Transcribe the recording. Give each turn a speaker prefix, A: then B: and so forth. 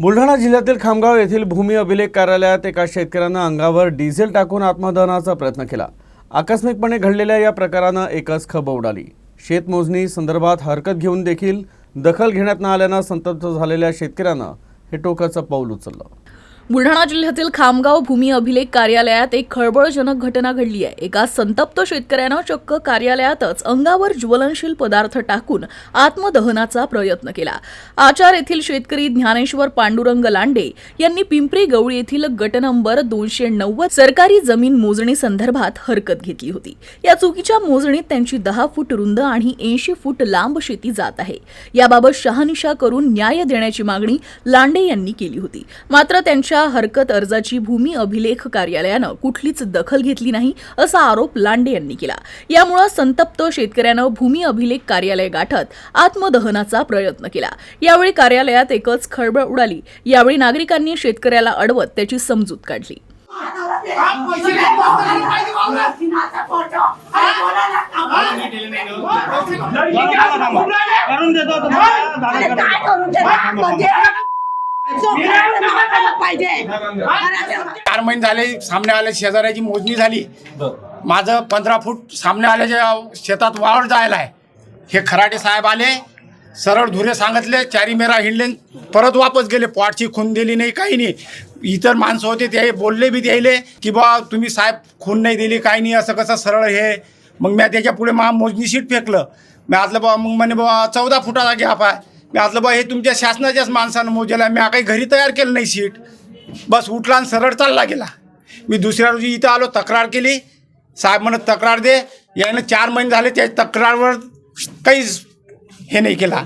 A: बुलढाणा जिल्ह्यातील खामगाव येथील भूमी अभिलेख कार्यालयात एका शेतकऱ्यानं अंगावर डिझेल टाकून आत्मदहनाचा प्रयत्न केला. आकस्मिकपणे घडलेल्या या प्रकारानं एकच खब उडाली. शेतमोजणी संदर्भात हरकत घेऊन देखील दखल घेण्यात न आल्यानं संतप्त झालेल्या शेतकऱ्यानं हे टोकाचं पाऊल उचललं.
B: बुलढाणा जिल्ह्यातील खामगाव भूमी अभिलेख कार्यालयात एक खळबळजनक घटना घडली आहे. एका संतप्त शेतकऱ्यानं चक्क कार्यालयातच अंगावर ज्वलनशील पदार्थ टाकून आत्मदहनाचा प्रयत्न केला. आचार येथील शेतकरी ज्ञानेश्वर पांडुरंग लांडे यांनी पिंपरी गवळी येथील गट नंबर दोनशे नव्वद सरकारी जमीन मोजणी संदर्भात हरकत घेतली होती. या चुकीच्या मोजणीत त्यांची दहा फूट रुंद आणि ऐंशी फूट लांब शेती जात आहे. याबाबत शहानिशा करून न्याय देण्याची मागणी लांडे यांनी केली होती. मात्र त्यांच्या हरकत अर्जाची भूमी अभिलेख कार्यालयानं कुठलीच दखल घेतली नाही असा आरोप लांडे यांनी केला. यामुळे संतप्त शेतकऱ्यानं भूमी अभिलेख कार्यालय गाठत आत्मदहनाचा प्रयत्न केला. यावेळी कार्यालयात एकच खळबळ उडाली. यावेळी नागरिकांनी शेतकऱ्याला अडवत त्याची समजूत काढली.
C: करून देतो
D: चार महिने झाले सामने आले शेजाऱ्याची मोजणी झाली. माझं पंधरा फूट सामने आल्याच्या शेतात वावर जायला आहे. हे खराटे साहेब आले सरळ धुरे सांगितले चारी मेरा हिंडले परत वापस गेले पॉटची खून दिली नाही काही नाही. इतर माणसं होते ते बोलले बी द्यायले की बा तुम्ही साहेब खून नाही दिली काही नाही असं कसं सरळ हे. मग मी त्याच्या पुढे मा मोजणी शीट फेकलं. मी आतलं बा मग म्हणे बा चौदा फुटाचा गॅप आहे. मी आतलं बा हे तुमच्या शासनाच्याच माणसानं मोजेला मी काही घरी तयार केलं नाही सीट. बस उठला आणि सरळ चालला गेला. मी दुसऱ्या रोजी इथं आलो तक्रार केली. साहेब म्हणत तक्रार दे. यानं चार महिने झाले त्या तक्रारवर काहीच हे नाही केला.